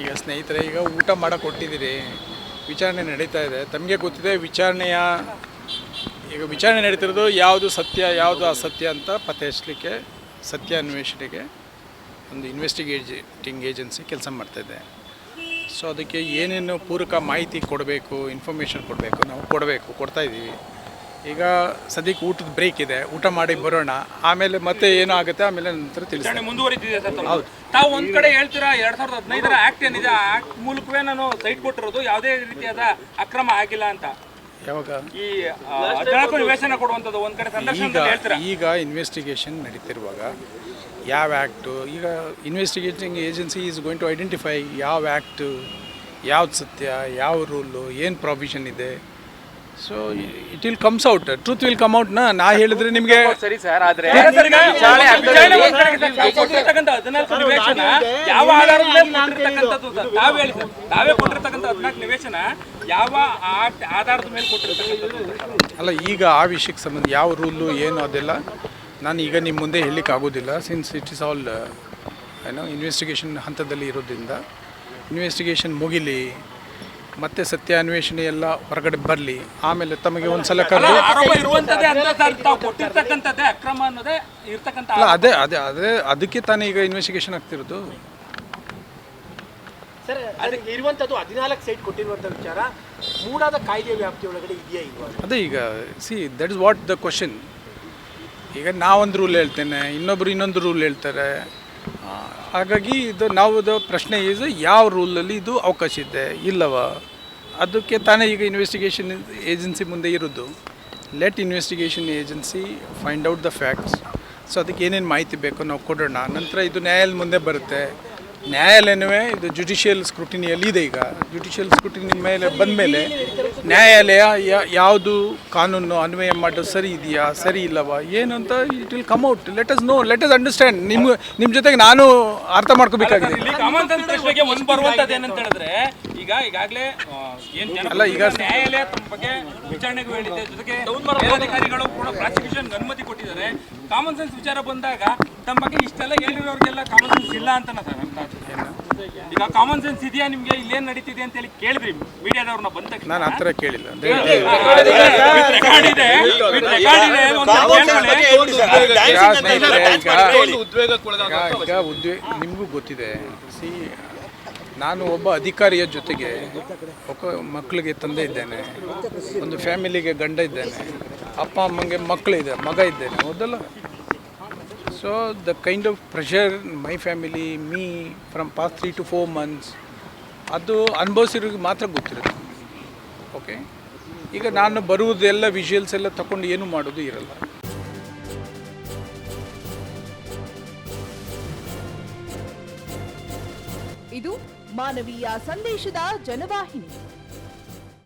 ಈಗ ಸ್ನೇಹಿತರೆ, ಈಗ ಊಟ ಮಾಡಕ್ಕೆ ಕೊಟ್ಟಿದ್ದೀರಿ ವಿಚಾರಣೆ ನಡೀತಾ ಇದೆ. ತಮಗೆ ಗೊತ್ತಿದೆ ವಿಚಾರಣೆಯ, ಈಗ ವಿಚಾರಣೆ ನಡೀತಿರೋದು ಯಾವುದು ಸತ್ಯ, ಯಾವುದು ಅಸತ್ಯ ಅಂತ ಪತ್ತೆ ಹಚ್ಚಲಿಕ್ಕೆ ಸತ್ಯ ಅನ್ವೇಷಣೆಗೆ ಒಂದು ಇನ್ವೆಸ್ಟಿಗೇಟಿಂಗ್ ಏಜೆನ್ಸಿ ಕೆಲಸ ಮಾಡ್ತಾಯಿದೆ ಸೊ ಅದಕ್ಕೆ ಏನೇನು ಪೂರಕ ಮಾಹಿತಿ ಕೊಡಬೇಕು ಇನ್ಫಾರ್ಮೇಷನ್ ಕೊಡಬೇಕು, ನಾವು ಕೊಡಬೇಕು, ಕೊಡ್ತಾ ಇದ್ದೀವಿ. ಈಗ ಸದ್ಯಕ್ಕೆ ಊಟದ ಬ್ರೇಕ್ ಇದೆ. ಊಟ ಮಾಡಿ ಬರೋಣ. ಆಮೇಲೆ ಮತ್ತೆ ಏನೋ ಆಗುತ್ತೆ ಆಮೇಲೆ ನಂತರ ತಿಳಿಸ್ತೀನಿ. ಮುಂದುವರಿತಿದೆ ಸರ್ ಹೌದು. ತಾವು ಒಂದ್ ಕಡೆ ಹೇಳ್ತೀರಾ ಎರಡ್ ಸಾವಿರದ ಹದಿನೈದರ ಆಕ್ಟ್ ಏನಿದೆ? ಆ ಆಕ್ಟ್ ಮೂಲಕವೇ ನಾನು ಸೈಟ್ ಕೊಟ್ಟಿರೋದು ಯಾವುದೇ ರೀತಿಯಾದ ಅಕ್ರಮ ಆಗಿಲ್ಲ ಅಂತ. ಯಾವಾಗ? ಈ ಆ, ಕೊಡುವಂಥದ್ದು ನಿವೇಶನ ಒಂದ್ ಕಡೆ ಈಗ ಸಂದರ್ಶನ ಹೇಳ್ತೀರಾ? ಈಗ ಇನ್ವೆಸ್ಟಿಗೇಷನ್ ನಡೀತಿರುವಾಗ ಯಾವ ಆ್ಯಕ್ಟು ಈಗ investigating agency is going to identify ಯಾವ ಆ್ಯಕ್ಟು ಯಾವ್ದು ಸತ್ಯ ಯಾವ ರೂಲು ಏನು ಪ್ರಾವಿಷನ್ ಇದೆ? So it will comes out truth will come out ನಾ ನಾ ಹೇಳಿದ್ರೆ ನಿಮಗೆ ಸರಿ ಸರ್ ಆದ್ರೆ ಸರ್, ಈಗ ವಿಚಾರಣೆ ಒಂದ್ ಕಡೆಗೆ ಸರ್, ತಾವು ಕೊಟ್ಟಿರ್ತಕ್ಕಂಥ ಹದಿನಾಲ್ಕು ನಿವೇಶನ ಯಾವ ಆಧಾರದ ಮೇಲೆ ಕೊಟ್ಟಿರ್ತಕ್ಕಂಥದ್ದು ಸರ್ ತಾವು ಹೇಳಿ ಸರ್ ತಾವೇ ಕೊಟ್ಟಿರ್ತಕ್ಕಂಥ ಹದಿನಾಲ್ಕು ನಿವೇಶನ ಯಾವ ಆಕ್ಟ್ ಆಧಾರದ ಮೇಲೆ ಕೊಟ್ಟಿರ್ತಕ್ಕಂಥದ್ದು? ಅಲ್ಲ ಈಗ ಆ ವಿಷಯಕ್ಕೆ ಸಂಬಂಧ ಯಾವ ರೂಲು ಏನು ಅದೆಲ್ಲ ನಾನು ಈಗ ನಿಮ್ಮ ಮುಂದೆ ಹೇಳಲಿಕ್ಕೆ ಆಗೋದಿಲ್ಲ. ಸಿನ್ಸ್ ಇಟ್ ಇಸ್ ಆಲ್ ಏನೋ ಇನ್ವೆಸ್ಟಿಗೇಷನ್ ಹಂತದಲ್ಲಿ ಇರೋದ್ರಿಂದ ಇನ್ವೆಸ್ಟಿಗೇಷನ್ ಮುಗಿಲಿ ಮತ್ತೆ ಸತ್ಯ ಅನ್ವೇಷಣೆ ಎಲ್ಲ ಹೊರಗಡೆ ಬರಲಿ ಆಮೇಲೆ ತಮಗೆ ಒಂದು ಸಲ ಅಲ್ಲ, ಕರೆದು ಅಲ್ಲ ಅದೇ ಅದೇ ಅದೇ ಅದಕ್ಕೆ ತಾನೇ ಈಗ ಇನ್ವೆಸ್ಟಿಗೇಷನ್ ಆಗ್ತಿರೋದು. ಸರ್ ಅದಕ್ಕೆ ಇರುವಂಥದ್ದು ಹದಿನಾಲ್ಕು ಸೈಟ್ ಕೊಟ್ಟಿರುವಂಥ ವಿಚಾರ ಮೂಡಾದ ಕಾಯ್ದೆ ವ್ಯಾಪ್ತಿಯೊಳಗಡೆ ಇದೆಯಾ ಇಲ್ವಾ ಅದೇ ಈಗ see that is what the question ಈಗ ನಾವೊಂದು ರೂಲ್ ಹೇಳ್ತೇನೆ ಇನ್ನೊಬ್ರು ಇನ್ನೊಂದು ರೂಲ್ ಹೇಳ್ತಾರೆ. ಹಾಗಾಗಿ ಇದು ನಾವು ಪ್ರಶ್ನೆ ಇದು ಯಾವ ರೂಲಲ್ಲಿ ಇದು ಅವಕಾಶ ಇದೆ? ಇಲ್ಲವ? ಅದಕ್ಕೆ ತಾನೇ ಈಗ ಇನ್ವೆಸ್ಟಿಗೇಷನ್ ಏಜೆನ್ಸಿ ಮುಂದೆ ಇರೋದು. Let investigation agency find out the facts so ಅದಕ್ಕೆ ಏನೇನು ಮಾಹಿತಿ ಬೇಕೋ ನಾವು ಕೊಡೋಣ. ನಂತರ ಇದು ನ್ಯಾಯಾಲಯ ಮುಂದೆ ಬರುತ್ತೆ. ನ್ಯಾಯಾಲಯನವೇ ಇದು ಜುಡಿಷಿಯಲ್ ಸ್ಕ್ರೂಟಿನಿಯಲ್ಲಿ ಇದೆ ಈಗ. ಜುಡಿಷಿಯಲ್ ಸ್ಕ್ರೂಟಿನಿ ಮೇಲೆ ಬಂದ ಮೇಲೆ ನ್ಯಾಯಾಲಯ ಯಾವುದು ಕಾನೂನು ಅನ್ವಯ ಮಾಡೋದು ಸರಿ ಇದೆಯಾ ಸರಿ ಇಲ್ಲವಾ? ಏನು ಅಂತ it will come out let us know let us understand ನಿಮ್ಮ ನಿಮ್ಮ ಜೊತೆಗೆ ನಾನು ಅರ್ಥ ಮಾಡ್ಕೋಬೇಕಾಗಿದೆ. ಕಾಮನ್ ಸೆನ್ಸ್ ಪ್ರಶ್ನೆಗೆ ಒಂದು ಬರುವಂತದ್ದು ಏನಂತ ಹೇಳಿದ್ರೆ ಈಗ ಈಗಾಗಲೇ ಏನ್ ಅಲ್ಲ, ಈಗ- ನ್ಯಾಯಾಲಯ ತಮ್ಮ ಬಗ್ಗೆ ವಿಚಾರಣೆಗೂ ಹೇಳಿದೆ ಜೊತೆಗೆ ಅಧಿಕಾರಿಗಳು ಕೂಡ ಪ್ರಾಸಿಕ್ಯೂಷನ್ ಅನುಮತಿ ಕೊಟ್ಟಿದ್ದಾರೆ. ಕಾಮನ್ ಸೆನ್ಸ್ ವಿಚಾರ ಬಂದಾಗ ತಮ್ಮ ಬಗ್ಗೆ ಇಷ್ಟೆಲ್ಲ ಹೇಳಿರೋರಿಗೆಲ್ಲ ಕಾಮನ್ ಸೆನ್ಸ್ ಇಲ್ಲ ಅಂತ ಈಗ ಕಾಮನ್ ಸೆನ್ಸ್ ಇದೆಯಾ ನಿಮ್ಗೆ? ಇಲ್ಲೇನ್ ನಡೀತಿದೆ ಅಂತ ಹೇಳಿ ಕೇಳಿದ್ರಿ ಮೀಡಿಯಾದವ್ರನ್ನ ಬಂದ ತಕ್ಷಣ? ನಾನು ಆ ಥರ ಕೇಳಿಲ್ಲ With record ಇದೆ, with record ಇದೆ, ಒಂದು ಕೇಳ್ಕೊಳ್ಳಿ. ಈಗ ಸ್ನೇಹಿತರೆ, ಈಗ- ಈಗ ಉದ್ವೇ ನಿಮಗೂ ಗೊತ್ತಿದೆ. ಸಿ ನಾನು ಒಬ್ಬ ಅಧಿಕಾರಿಯ ಜೊತೆಗೆ ಒಬ್ಬ ಮಕ್ಕಳಿಗೆ ತಂದೆ ಇದ್ದೇನೆ. ಒಂದು ಫ್ಯಾಮಿಲಿಗೆ ಗಂಡ ಇದ್ದೇನೆ. ಅಪ್ಪ ಅಮ್ಮಂಗೆ ಮಕ್ಕಳಿದೆ ಮಗ ಇದ್ದೇನೆ. ಹೌದಲ್ಲ so the kind of pressure my family me from past three to four months ಅದು ಅನುಭವಿಸಿರೋರಿಗೆ ಮಾತ್ರ ಗೊತ್ತಿರುತ್ತೆ. ಓಕೆ ಈಗ ನಾನು ಬರುವುದೆಲ್ಲ ವಿಜುವಲ್ಸ್ ಎಲ್ಲ ತಗೊಂಡು ಏನು ಮಾಡೋದು ಇರಲ್ಲ. ಇದು ಮಾನವೀಯ ಸಂದೇಶದ ಜನವಾಹಿನಿ.